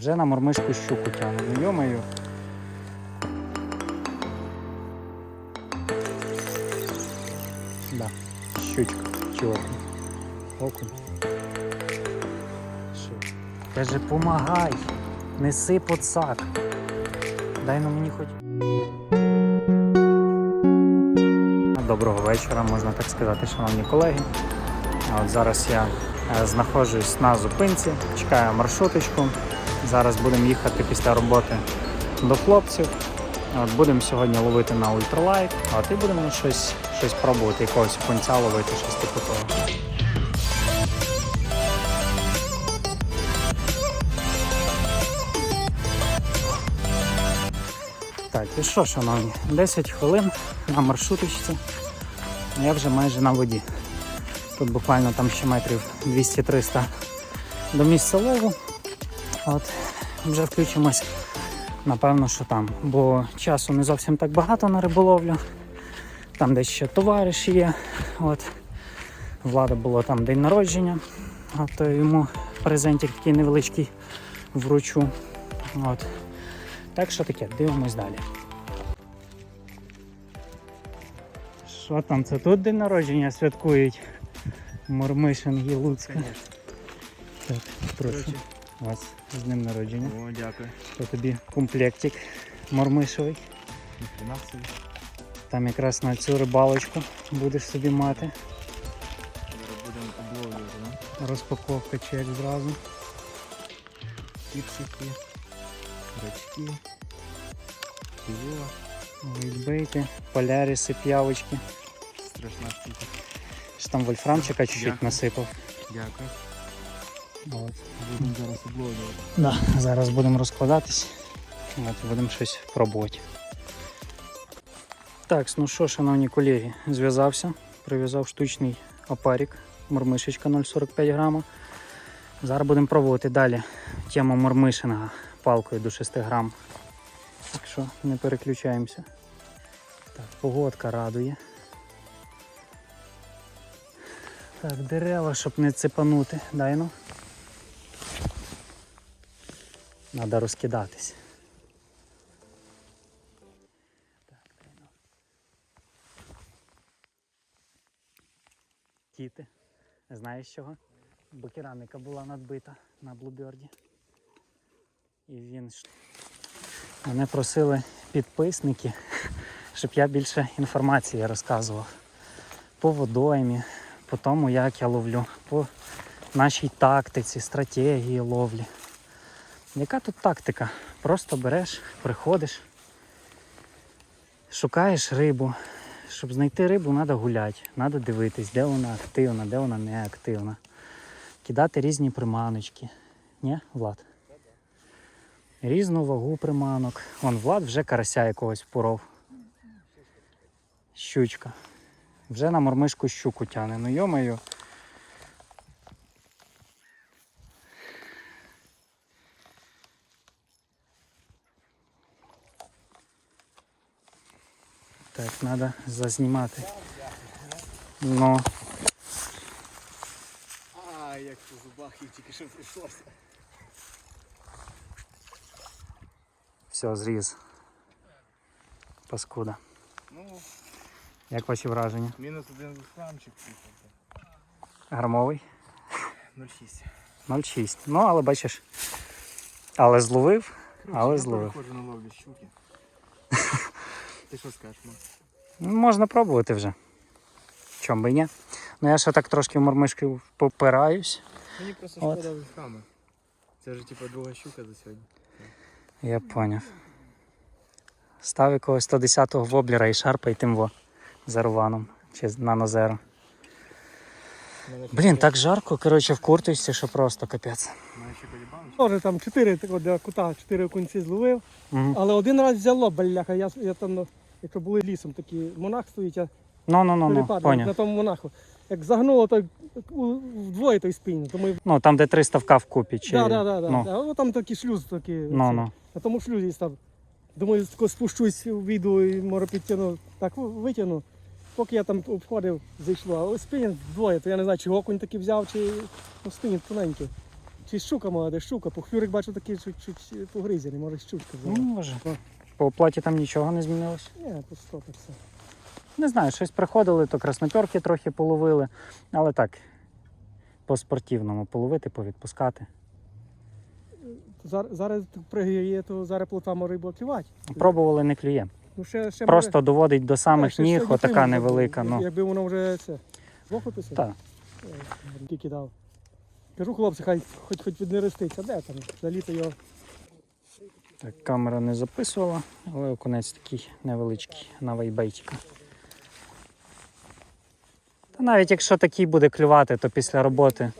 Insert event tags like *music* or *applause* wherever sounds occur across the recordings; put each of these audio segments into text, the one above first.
Вже на мормишку щуку тягну. Ну йомаю. Да, щучка чи окунь. Що? Каже, помагай, неси подсак. Дай ну мені хоч. Доброго вечора, можна так сказати, шановні колеги. От зараз я е, знаходжусь на зупинці, чекаю маршруточку. Зараз будемо їхати після роботи до хлопців. От будемо сьогодні ловити на ультралайт, а ти будемо щось, щось пробувати, якогось кінця ловити, щось типу того. Так, і що, шановні, 10 хвилин на маршруточці. Я вже майже на воді. Тут буквально там ще метрів 200-300 до місця лову. От, вже включимось, напевно, що там. Бо часу не зовсім так багато на риболовлю. Там десь ще товариш є. От. Влада було там день народження. От то йому презентик такий невеличкий вручу. От. Так що таке, дивимось далі. Що там, це тут день народження святкують? Мурмишин і Луцька. Так, прошу Вас з днем народження. О, дякую. То тобі комплектик мормишевий. Ніхрена. Там якраз на цю рибалочку будеш собі мати. Будемо обловлювати, да? Розпаковка чек зразу. Кіпсики, рачки, пиво, Вейбейти, поляріси, п'явочки. страшна штука. Що там вольфрамчика чуть-чуть насипав. Дякую. Зараз. Да, зараз будемо розкладатись. От, будемо щось пробувати. Так, ну що, шановні колеги, зв'язався, прив'язав штучний опарик, мормишечка 0,45 грама. Зараз будемо пробувати далі тему мормишинга палкою до 6 грам. Так що не переключаємося. Так, погодка радує. Так, дерева, щоб не цепанути. Дай ну. Треба розкидатись. Ну. Знаєш чого? Бо кераміка була надбита на блуберді. І він мене просили підписники, щоб я більше інформації розказував по водоймі, по тому, як я ловлю, по нашій тактиці, стратегії ловлі. Яка тут тактика? Просто береш, приходиш, шукаєш рибу. Щоб знайти рибу, треба гуляти, треба дивитись, де вона активна, де вона не активна. Кидати різні приманочки. Ні, Влад? Різну вагу приманок. Вон Влад вже карася якогось впоров. Щучка. Вже на мормишку щуку тяне. Ну йомаю. Так, треба зазнімати. Ну, А, як по зубах їй тільки що прийшлося. все, зріз. Паскуда. Ну, Як ваші враження? мінус один грамчик. Грамовий? 0,6. 0,6. Ну, але бачиш. Але зловив. Але я зловив. переходжу на ловлю щуки. *laughs* Ти що скажеш, Макс? Ну, Можна пробувати вже. Чом би ні? Ну я ще так трошки в мормишки попираюсь. Мені просто От. шкода вольфрами. Це ж типа друга щука за сьогодні. Я поняв. Став якогось 110-го воблера і шарпай тим во за рваном. Чи на нозеро. Блін, так жарко, коротше, в курточці, що просто капець. Може там чотири для кута, чотири окунці зловив. Угу. Але один раз взяло, бляха, я, я там, ну, якщо були лісом, такий монах стоїть, я Ну, ну, ну, ну, поняв. на тому монаху. Як загнуло, так вдвоє той спінь. Тому Ну, там, де три ставка вкупі. Чи... да, да, да, да. ну, да. О, там такий шлюз такий. ну, оце. ну. На тому шлюзі став. Думаю, тако спущусь у відео і може підтягну. Так витягну. Поки я там обходив, зайшло. А ось спінь вдвоє, то я не знаю, чи окунь такий взяв, чи ну, спінь тоненький. Чи щука мала, де щука, похмюрик бачу такий чуть-чуть погризений, може щучка Ну, взяла. може. По оплаті там нічого не змінилось. Ні, так все. Не знаю, щось приходили, то красноперки трохи половили, але так, по-спортивному половити, повідпускати. Зараз, зараз пригає, то зараз плотами рибу клювати. Пробували, не клює. Ну, ще, ще Просто доводить до самих ще ніг, отака невелика. Ну. Якби воно вже це. Двох? Так. Тільки дав. Кажу, хлопці, хай хоч хоч віднереститься, де там? За літо його. Так, камера не записувала, але окунець такий невеличкий на вайбейтіка. Та навіть якщо такий буде клювати, то після роботи.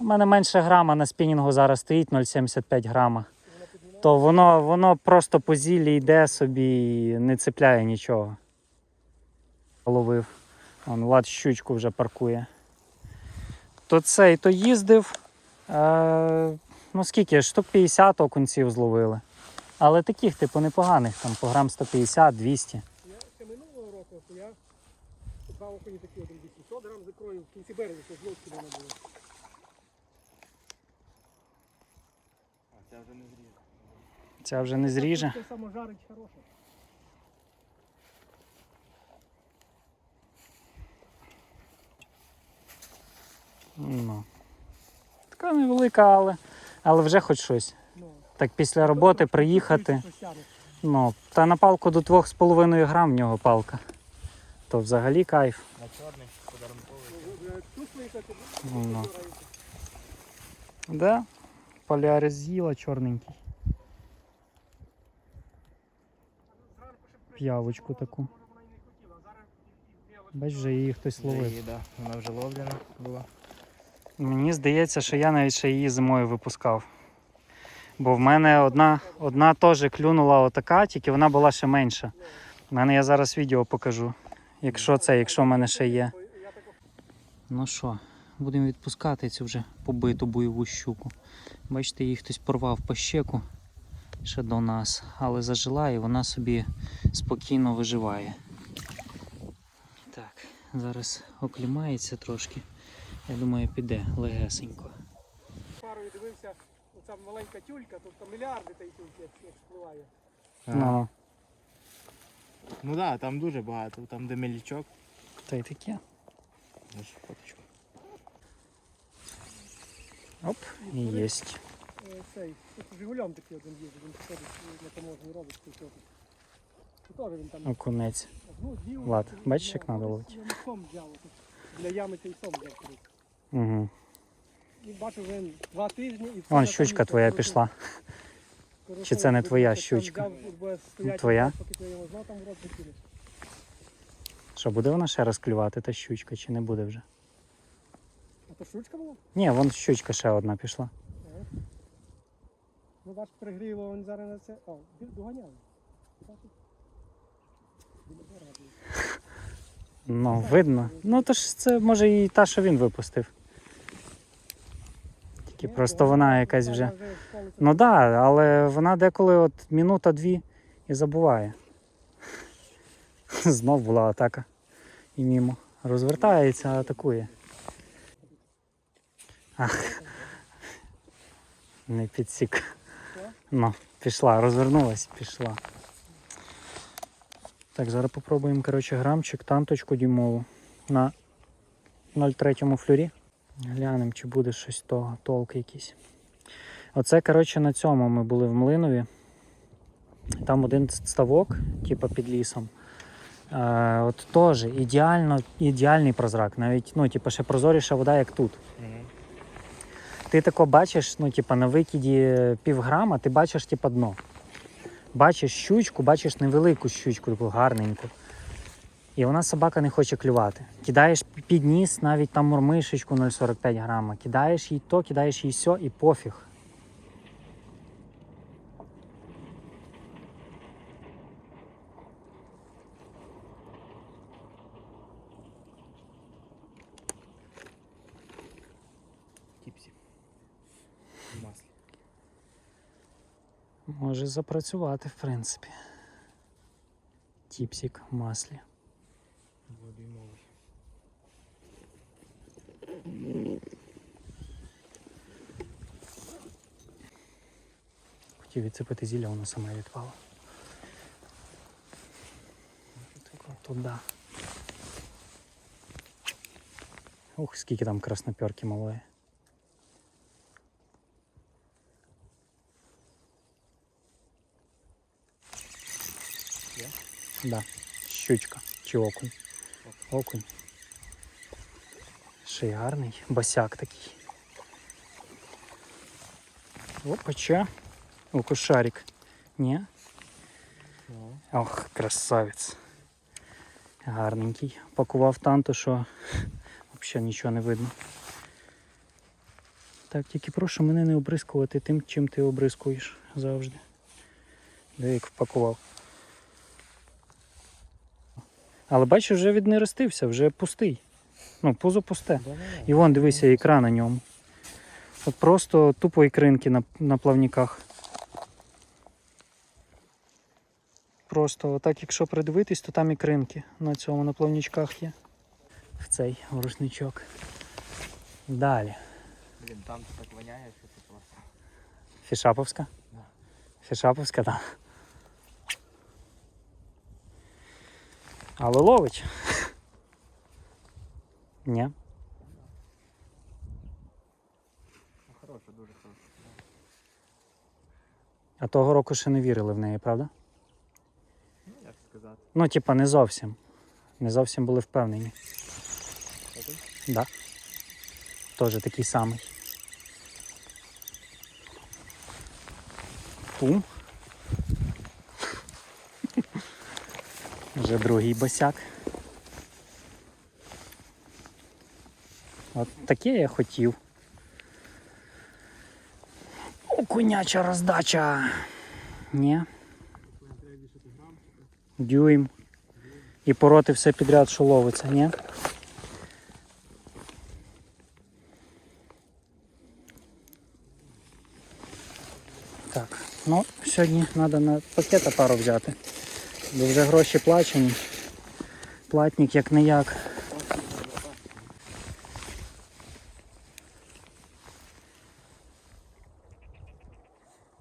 У мене менше грама на спінінгу зараз стоїть 0,75 грама. То воно, воно просто по зіллі йде собі і не цепляє нічого. Ловив. Вон, Влад щучку вже паркує. То цей, то їздив. Е, ну скільки? Штук 50 окунців зловили. Але таких, типу, непоганих, там по грам 150, 200. Я ще минулого року, то я два окуні такі один 800 грам закрою в кінці березня, що з лодки мене було. А, це вже не зріже. Ця вже не зріже. Це саме жарить хороше. Ну. Така невелика, але, але вже хоч щось. Так після роботи приїхати. Ну, та на палку до 2,5 грам в нього палка. То взагалі кайф. На чорний, подарунковий. Ну, Ну. збираєте? Да? Полярис з'їла чорненький. П'явочку таку. Бач, вже її хтось ловив. її, да. Вона вже ловлена була. Мені здається, що я навіть ще її зимою випускав. Бо в мене одна, одна теж клюнула отака, тільки вона була ще менша. У мене я зараз відео покажу. Якщо це, якщо в мене ще є. Ну що, будемо відпускати цю вже побиту бойову щуку. Бачите, її хтось порвав по щеку ще до нас, але зажила і вона собі спокійно виживає. Так, зараз оклімається трошки. Я думаю, піде легесенько. парою дивився, оця маленька тюлька, тобто мільярди тієї тюльки, як, спливає. Ну, Ну так, да, там дуже багато. Там де мілічок. та й таке. Оп, і єсть. Е, Цей, тут Жигулем такий один їздить, він ходить на таможні робить там Окунець. одну дві. Влад, бачиш, як надо ловити? Для ями цей сом взяв. Угу. І бачу, він два тижні і все Вон щучка твоя пішла. Чи це не твоя щучка? Твоя? Що, буде вона ще раз клювати, та щучка, чи не буде вже? А то щучка була? Ні, вон щучка ще одна пішла. Ага. Ну бач, пригріло, він зараз на це. О, був. Ну, видно. Ну, то ж це може і та, що він випустив. Тільки просто вона якась вже. Ну так, да, але вона деколи от минута-дві і забуває. Знов була атака. І мімо. Розвертається, атакує. Ах. Не підсік. Ну, пішла, розвернулась, пішла. Так, зараз попробуємо, коротше, грамчик, танточку дюймову на 0,3 флюрі. Глянемо, чи буде щось того, толк якийсь. Оце, коротше, на цьому ми були в Млинові. Там один ставок, типу під лісом. Е, от теж ідеально, ідеальний прозрак. Навіть, ну, типу, ще прозоріша вода, як тут. Ти тако бачиш, ну, типу, на викиді півграма, ти бачиш типу, дно. Бачиш щучку, бачиш невелику щучку, таку гарненьку. І вона собака не хоче клювати. Кидаєш під ніс навіть там мурмишечку 0,45 грама. Кидаєш їй то, кидаєш їй сьо і пофіг. Тіпсі. Маслі. Може запрацювати, в принципі. Тіпсік в маслі. Хотів відсипати зілля, воно саме відпало. Так, туди. Ух, скільки там красноперки малої. Є? Да. Щучка чи окунь. Окунь. Ще й гарний. Босяк такий. Опача. Окушарик. Ні? Ну, Ох, красавець. Гарненький. Пакував танту, що взагалі нічого не видно. Так, тільки прошу мене не обрискувати тим, чим ти обрискуєш завжди. Де як впакував. Але бачиш, вже віднерестився, вже пустий. Ну, пузо пусте. І вон, дивися, ікра на ньому. От просто тупо ікринки на, на плавниках. Просто отак, якщо придивитись, то там ікринки на цьому на плавничках є. В цей рушничок. Далі. блін, там так воняє, що це просто. Фішаповська? Да. Фішаповська, так. Але ловить. Ні. Ну, хороше, дуже хороше. А того року ще не вірили в неї, правда? Ну, типа, не зовсім. Не зовсім були впевнені. Окунь? Да. Тоже такий самий. Пум. *laughs* Вже другий босяк. От таке я хотів. Окуняча роздача. Ні. Дюйм. І пороти все підряд, що ловиться, ні? Так, ну сьогодні треба на пакета пару взяти. Бо вже гроші плачені. Платник як не як.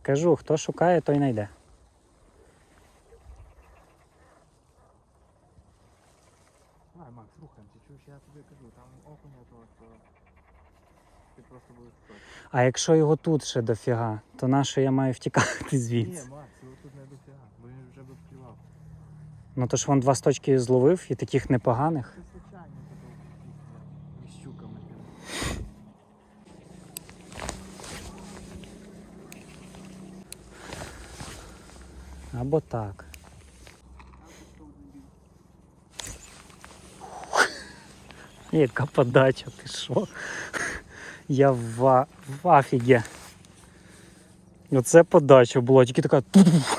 Кажу, хто шукає, той знайде. Давай, Макс, рухаємося. Чуєш, я тобі кажу, там окуня то, ти просто будеш проти. А якщо його тут ще дофіга, то на що я маю втікати Ні, звідси? Макс, його тут не дофіга, бо він вже би вплював. Ну то ж вон два сточки зловив і таких непоганих. Щуками. Або так. *laughs* Яка подача, ти що? *laughs* Я в, в афігі. Оце подача була, тільки така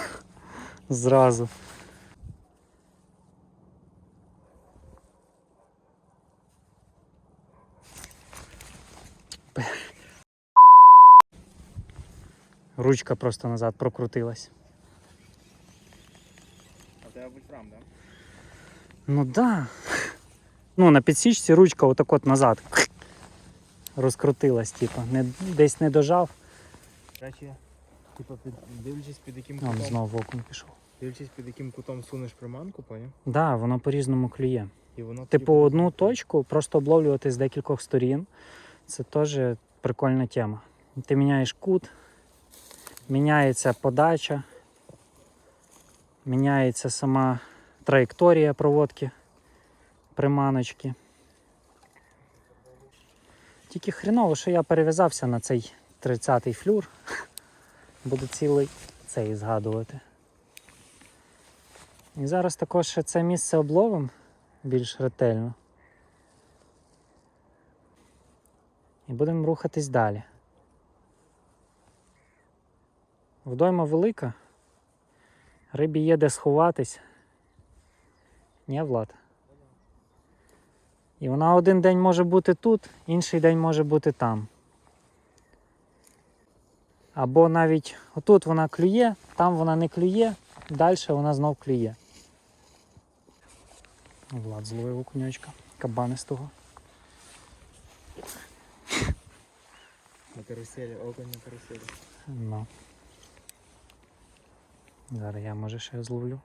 *laughs* зразу. Ручка просто назад прокрутилась. А тебе вольфрам, так? Ну да. Ну, на підсічці ручка отак от назад. *clears throat* Розкрутилась, типу. Не, десь не дожав. До речі, типу, під, дивлячись під яким кутом, знову окунь пішов. дивлячись під яким кутом сунеш приманку, поняв? Да, воно по-різному клює. І воно Типу, буде одну точку просто обловлювати з декількох сторін. Це теж прикольна тема. Ти міняєш кут, міняється подача, міняється сама траєкторія проводки приманочки. Тільки хреново, що я перев'язався на цей 30-й флюр. *laughs* Буду цілий цей згадувати. І зараз також це місце обловим більш ретельно. І будемо рухатись далі. Вдойма велика. Рибі є де сховатись. Ні, Влад? І вона один день може бути тут, інший день може бути там. Або навіть отут вона клює, там вона не клює, далі вона знов клює. Влад зловив окунячка, кабанистого. На каруселі, окунь на каруселі. Ну. Зараз я може ще зловлю.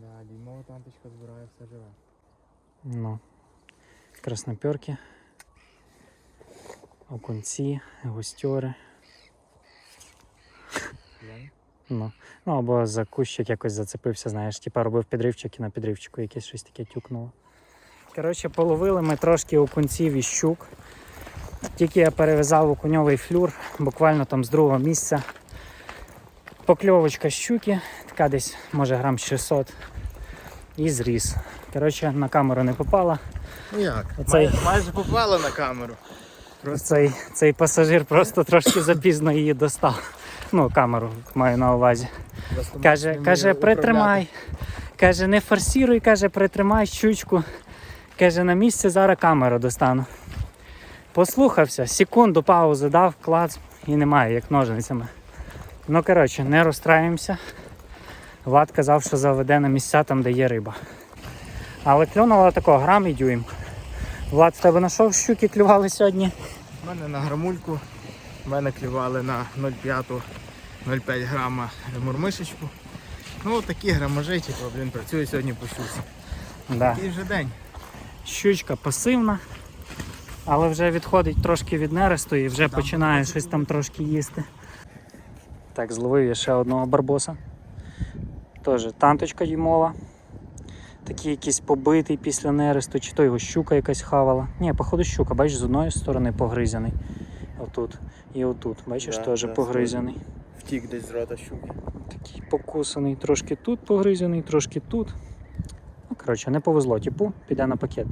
Да, діймова танточка збирає все живе. Ну. Красноперки. Окунці, густьори. Ну. ну або за кущик якось зацепився, знаєш, типа робив підривчик і на підривчику якесь щось таке тюкнуло. Коротше, половили ми трошки окунців і щук. Тільки я перев'язав окуньовий флюр, буквально там з другого місця. Покльовочка щуки, така десь, може, грам 600. І зріс. Коротше, на камеру не попала. Ну як? Оцей- Май- майже попало на камеру. Цей, цей пасажир просто трошки запізно її достав. Ну, камеру маю на увазі. Просто Каже, каже, притримай. Каже, не форсіруй, каже, притримай щучку. Каже, на місце зараз камеру достану. Послухався, секунду паузу дав, клац і немає, як ножницями. Ну, коротше, не розстраюємося. Влад казав, що заведе на місця там, де є риба. Але клюнуло такого грам і дюйм. Влад, в тебе знайшов щуки клювали сьогодні? У мене на грамульку, в мене клювали на 0,5-0,5 грама мурмишечку. Ну такі граможі, типу, блін, працює сьогодні по щуці. Да. Такий вже день. Щучка пасивна, але вже відходить трошки від нересту і вже починає щось там трошки їсти. Так, зловив я ще одного барбоса. Теж танточка дімова. Такий якийсь побитий після нересту, чи то його щука якась хавала. Ні, походу щука, бачиш, з одної сторони погризаний. Отут. І отут, бачиш, Да, теж да, погризаний. Втік десь з рота щуки. Такий покусаний, трошки тут погризаний, трошки тут. Ну, коротше, не повезло, типу, піде на пакет.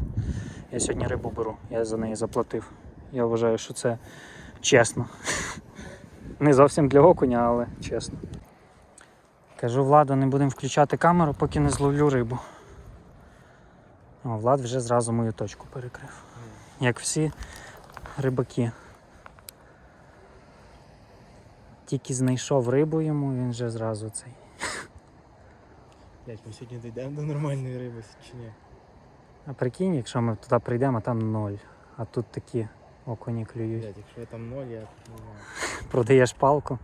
Я сьогодні рибу беру, я за неї заплатив. Я вважаю, що це чесно. Не зовсім для окуня, але чесно. Кажу, Влада, не будемо включати камеру, поки не зловлю рибу. О, Влад вже зразу мою точку перекрив. Як всі рибаки. Тільки знайшов рибу йому, він вже зразу цей. Блять, ми сьогодні дійдемо до нормальної риби чи ні? А прикинь, якщо ми туди прийдемо, а там ноль. А тут такі окуні клюють. Блять, якщо там ноль, я не знаю. *laughs* Продаєш палку,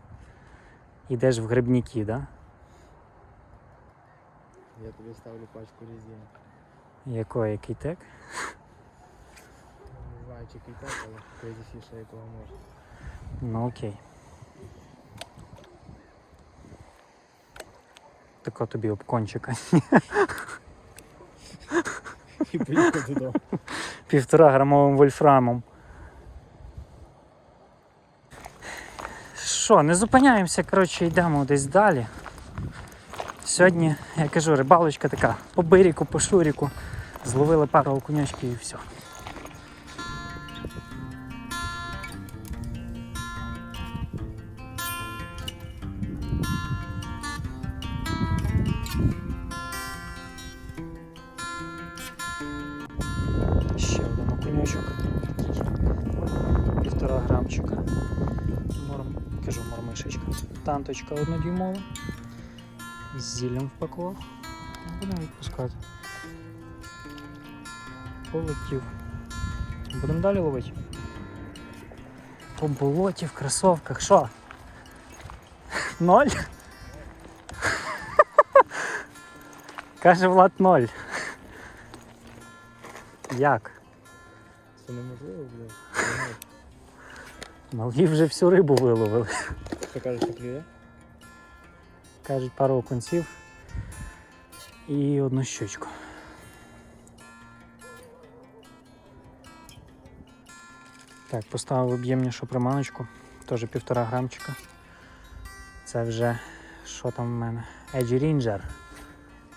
йдеш в грибники, да? Я тобі ставлю пачку резини. Якої який тек? Не знаю, чи китак, але crazy якого можна. Ну окей. Тако тобі об кончика. *laughs* І поїхав додому. Півтора грамовим вольфрамом. Що, не зупиняємося, коротше, йдемо десь далі. Сьогодні, я кажу, рибалочка така по биріку, по шуріку. Зловили пару окунячків і все. Один окунячок. Півтора грамчика. Морм... Кажу, мормишечка. Танточка однодюймова. З зіллям впакував. Будемо відпускати. Полетів. Будемо далі ловити. По болоті, в кросовках. Що? Ноль? *laughs* Каже Влад ноль. Як? Це неможливо, блядь. Малі вже всю рибу виловили. Що кажеш, що клює? Кажуть, пару окунців і одну щучку. Так, поставив об'ємнішу приманочку, теж півтора грамчика. Це вже що там в мене? Edge Ranger.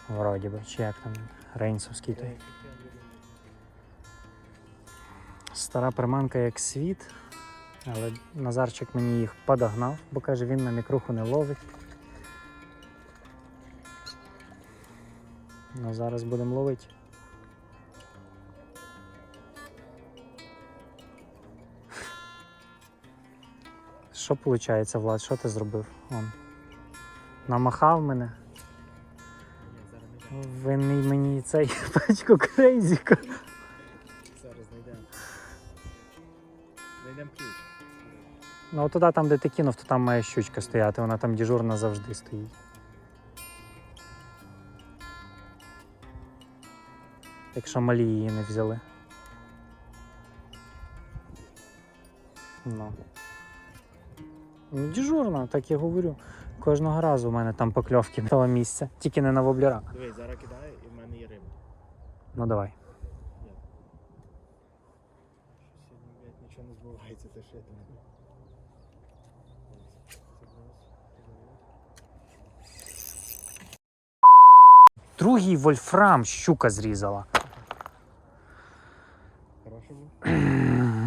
Вроді би, чи як там рейнсовський той. Стара приманка як світ, але Назарчик мені їх подогнав, бо каже, він на мікруху не ловить. Ну, зараз будемо ловити. Що виходить, Влад? Що ти зробив? Он. Намахав мене. Винний мені цей *laughs* пачку крейзіка. Ну, от туди, там, де ти кинув, то там має щучка стояти, вона там дежурна завжди стоїть. Якщо малі її не взяли. Ну. Ну, дежурна, так я говорю. Кожного разу у мене там покльовки того місця, тільки не на воблера. Дивись, зараз кидаю і в мене є риба. Ну давай. Блядь, нічого не збувається, те що я там. Другий вольфрам щука зрізала.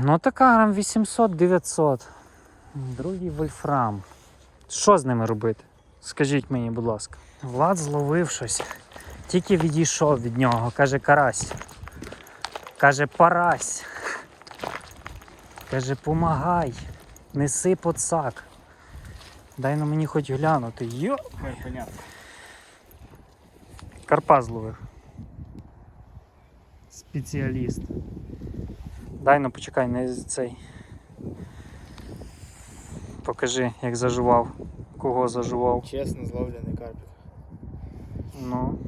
Ну така грам 800-900. Другий вольфрам. Що з ними робити? Скажіть мені, будь ласка. Влад зловив щось. Тільки відійшов від нього. Каже карась. Каже парась. Каже, помагай. Неси подсак. Дай на мені хоч глянути. Йо! Понятно. Карпа зловив. Спеціаліст. Дай ну почекай, не цей. Покажи, як зажував. Кого зажував. Чесно, зловлений карпік. Ну.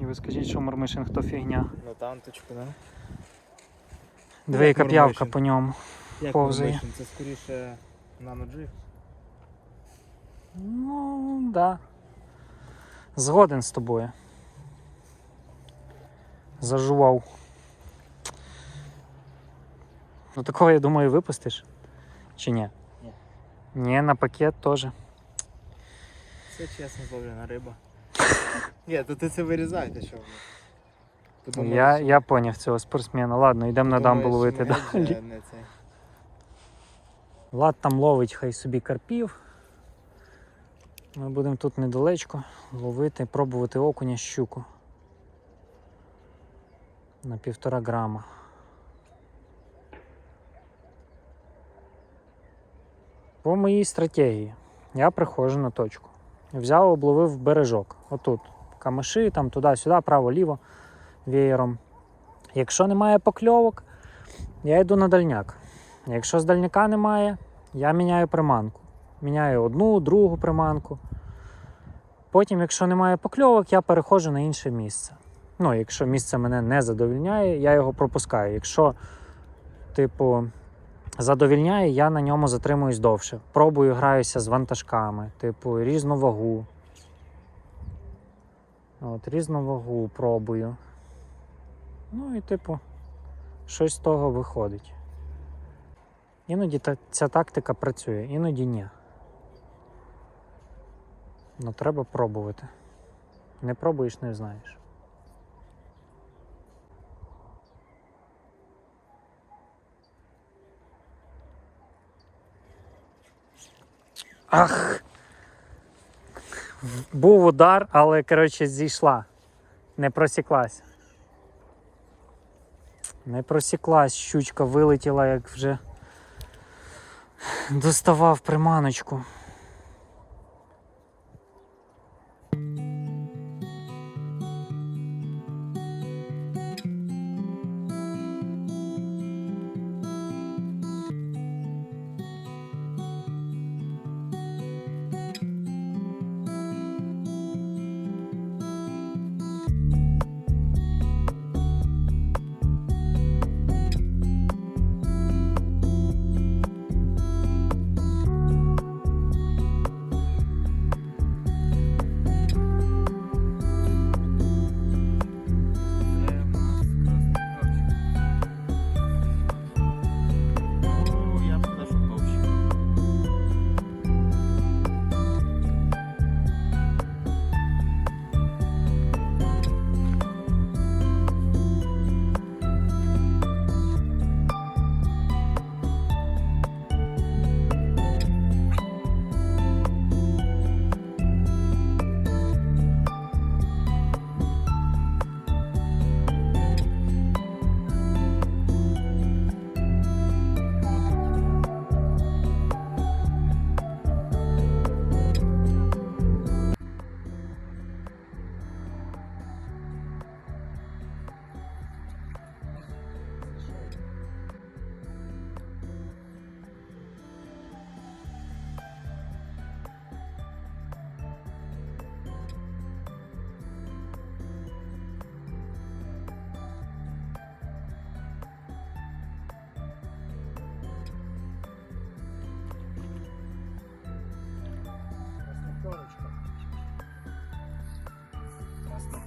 І ви скажіть, що мормишин хто фігня. На танточку, да? Диви, яка п'явка по ньому. Як Повзає. мормишин? Це скоріше наноджиг. Ну, да. Згоден з тобою. Зажував. Ну такого, я думаю, випустиш. Чи ні? Ні. Ні, на пакет теж. Це чесно зловлена риба. *laughs* Ні, то ти це вирізай, ти що? Подумаєш, Я, я поняв цього спортсмена. Ладно, йдемо на дамбу подумаєш, ловити е, не. Влад там ловить хай собі карпів. Ми будемо тут недалечко ловити, пробувати окуня щуку. На півтора грама. По моїй стратегії я приходжу на точку. Взяв, обловив бережок. Отут. Камиші, там туди-сюди, право-ліво, веєром. Якщо немає покльовок, я йду на дальняк. Якщо з дальняка немає, я міняю приманку. Міняю одну, другу приманку. Потім, якщо немає покльовок, я переходжу на інше місце. Ну, якщо місце мене не задовільняє, я його пропускаю. Якщо, типу, задовільняє, я на ньому затримуюсь довше. Пробую, граюся з вантажками, типу, різну вагу. От, різну вагу пробую. Ну і, типу, щось з того виходить. Іноді та, ця тактика працює, іноді ні. Ну треба пробувати. Не пробуєш, не знаєш. Ах! Був удар, але коротше зійшла. Не просіклась. Не просіклась, щучка вилетіла, як вже доставав приманочку.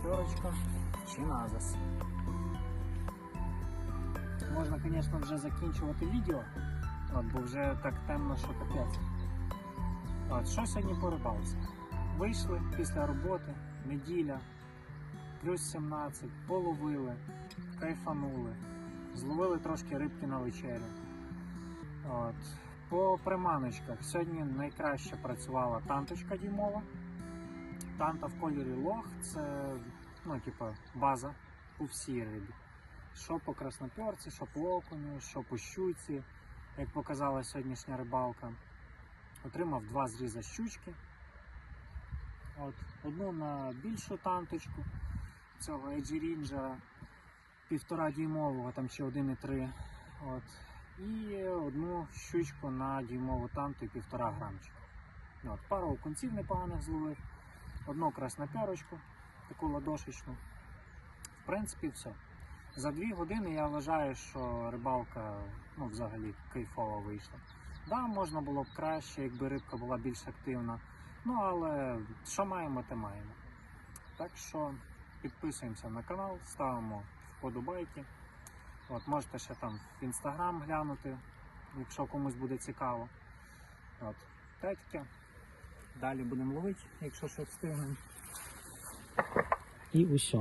Красноперочка чи назас. Можна, звісно, вже закінчувати відео, от, бо вже так темно, що капець. От, що сьогодні по? Вийшли після роботи, неділя, плюс 17, половили, кайфанули, зловили трошки рибки на вечерю. От. По приманочках сьогодні найкраще працювала танточка дімова. Танта в кольорі лох це ну, типу, база у всій рибі. Що по красноперці, що по окуню, що по щуці, як показала сьогоднішня рибалка. Отримав два зріза щучки. От, одну на більшу танточку цього Edge Ranger півтора дюймового, там ще 1,3. От. І одну щучку на дюймову танту півтора грамчика. От, пару окунців непоганих зловив, одну красноперочку, таку ладошечну. В принципі, все. За дві години я вважаю, що рибалка ну, взагалі кайфово вийшла. Да, можна було б краще, якби рибка була більш активна. Ну але що маємо, те маємо. Так що підписуємося на канал, ставимо вподобайки. От, можете ще там в інстаграм глянути, якщо комусь буде цікаво. От, таке. Далі будемо ловити, якщо що встигнемо. І усе.